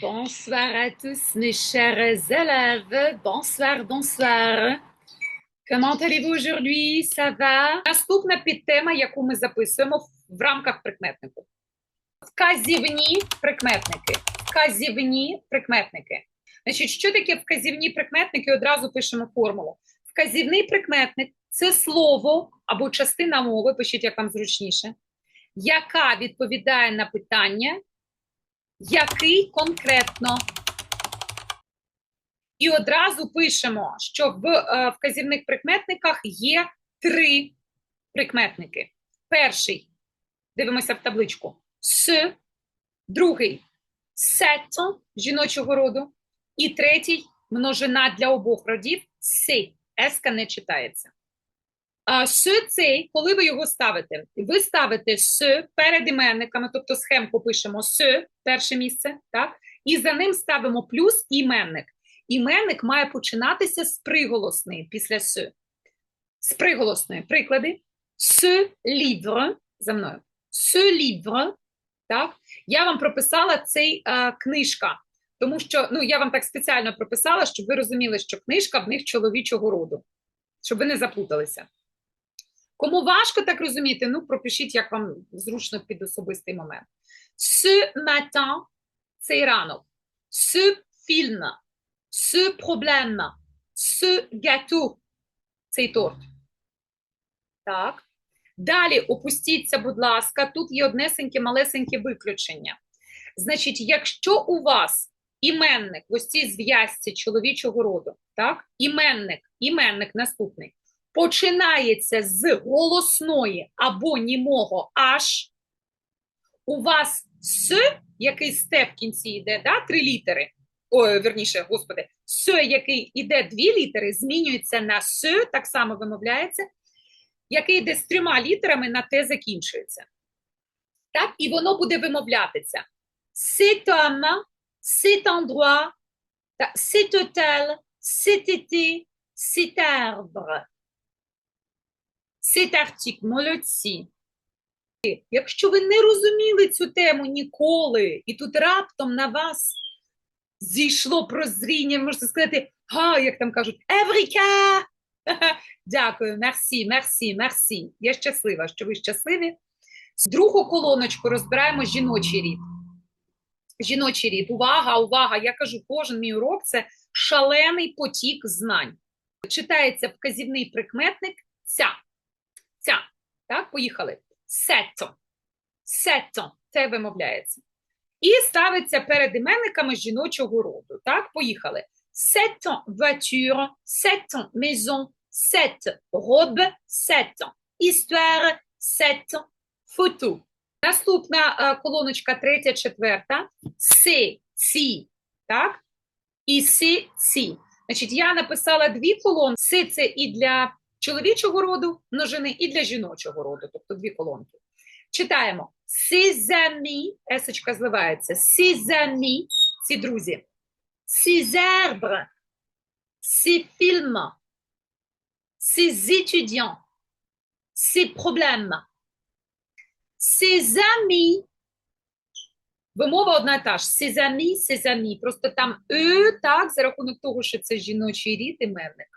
Bonsoir à tous mes chers élèves. Bonsoir, bonsoir. Comment allez-vous aujourd'hui? Ça va? Наступна підтема, яку ми записуємо в рамках прикметнику. Вказівні прикметники. Вказівні прикметники. Значить, що таке вказівні прикметники? Одразу пишемо формулу. Вказівний прикметник це слово або частина мови, пишіть, як вам зручніше, яка відповідає на питання, який конкретно. І одразу пишемо, що в е, вказівних прикметниках є три прикметники. Перший, дивимося в табличку, с, другий сето жіночого роду, і третій множина для обох родів си. Еска не читається. А с цей, коли ви його ставите, ви ставите с перед іменниками, тобто схемку пишемо с, перше місце, так? І за ним ставимо плюс іменник. Іменник має починатися з приголосної після с. З приголосної. Приклади. С livre, за мною. С livre, так? Я вам прописала цей е, книжка, тому що, ну, я вам так спеціально прописала, щоб ви розуміли, що книжка в них чоловічого роду, щоб ви не заплуталися. Кому важко так розуміти, ну пропишіть, як вам зручно під особистий момент. Ce matin – цей ранок. Ce film – ce problème – ce gâteau – цей торт. Так. Далі опустіться, будь ласка, тут є однесеньке малесеньке виключення. Значить, якщо у вас іменник в ось цій зв'язці чоловічого роду, так, іменник, іменник наступний, починається з голосної або німого аж, у вас с, який сте в кінці йде, да, три літери, ой, верніше, господи, с, який йде дві літери, змінюється на с, так само вимовляється, який йде з трьома літерами на те закінчується. Так, і воно буде вимовлятися. Cet homme, cet endroit, cet hôtel, cet été, cet arbre. Cet article, молодці. Якщо ви не розуміли цю тему ніколи, і тут раптом на вас зійшло прозріння, можна сказати, га, як там кажуть, Евріка! Дякую, мерсі, мерсі, мерсі. Я щаслива, що ви щасливі. Другу колоночку розбираємо жіночий рід. Жіночий рід. Увага, увага! Я кажу, кожен мій урок це шалений потік знань. Читається вказівний прикметник ця. Ця. Так, поїхали. Сето. Сето. Це вимовляється. І ставиться перед іменниками жіночого роду. Так, поїхали. Cette voiture, cette maison, cette robe, cette histoire, cette photo. Наступна е, колоночка, третя, четверта. Си, ці, так? І си, ці. Значить, я написала дві колонки. Си це і для чоловічого роду множини, і для жіночого роду, тобто дві колонки. Читаємо. Amis, есочка зливається. Amis, ці друзі. Ses films, ses étudiants, ses problèmes, ses amis. Вимова одна і та ж. Ses amis. Просто там «е», так, за рахунок того, що це жіночий рід іменника.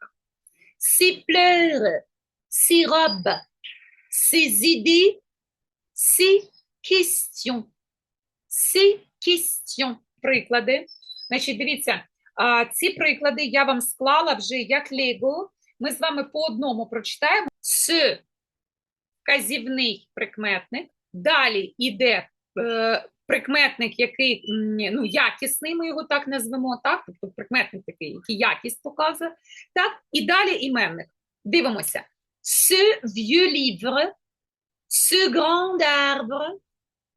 Ses pleurs, ses robes, ses idées, ses questions. Ses questions. Приклади. Значить, дивіться, ці приклади я вам склала вже як лего. Ми з вами по одному прочитаємо. С вказівний прикметник. Далі йде е, прикметник, який ну, якісний, ми його так назвемо, так? Тобто прикметник такий, який якість показує. Так? І далі іменник. Дивимося. Ce vieux livre, ce grand arbre,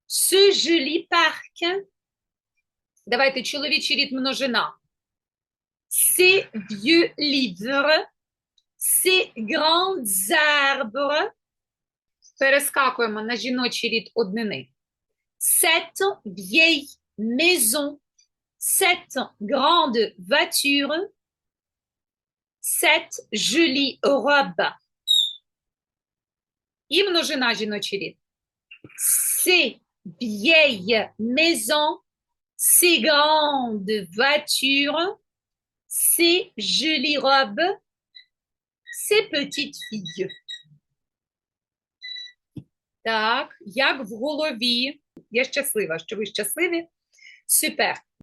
ce joli parc. Давайте чоловічий рід множина. Ces vieux livres, ces grands arbres. Перескакуємо на жіночий рід однини. Cette vieille maison, cette grande voiture, cette jolie robe. І множина жіночий рід. Ces vieilles maisons, ces grandes voitures, ces jolies robes, ces petites filles. Так, як в голові. Я щаслива, що ви щасливі. Супер.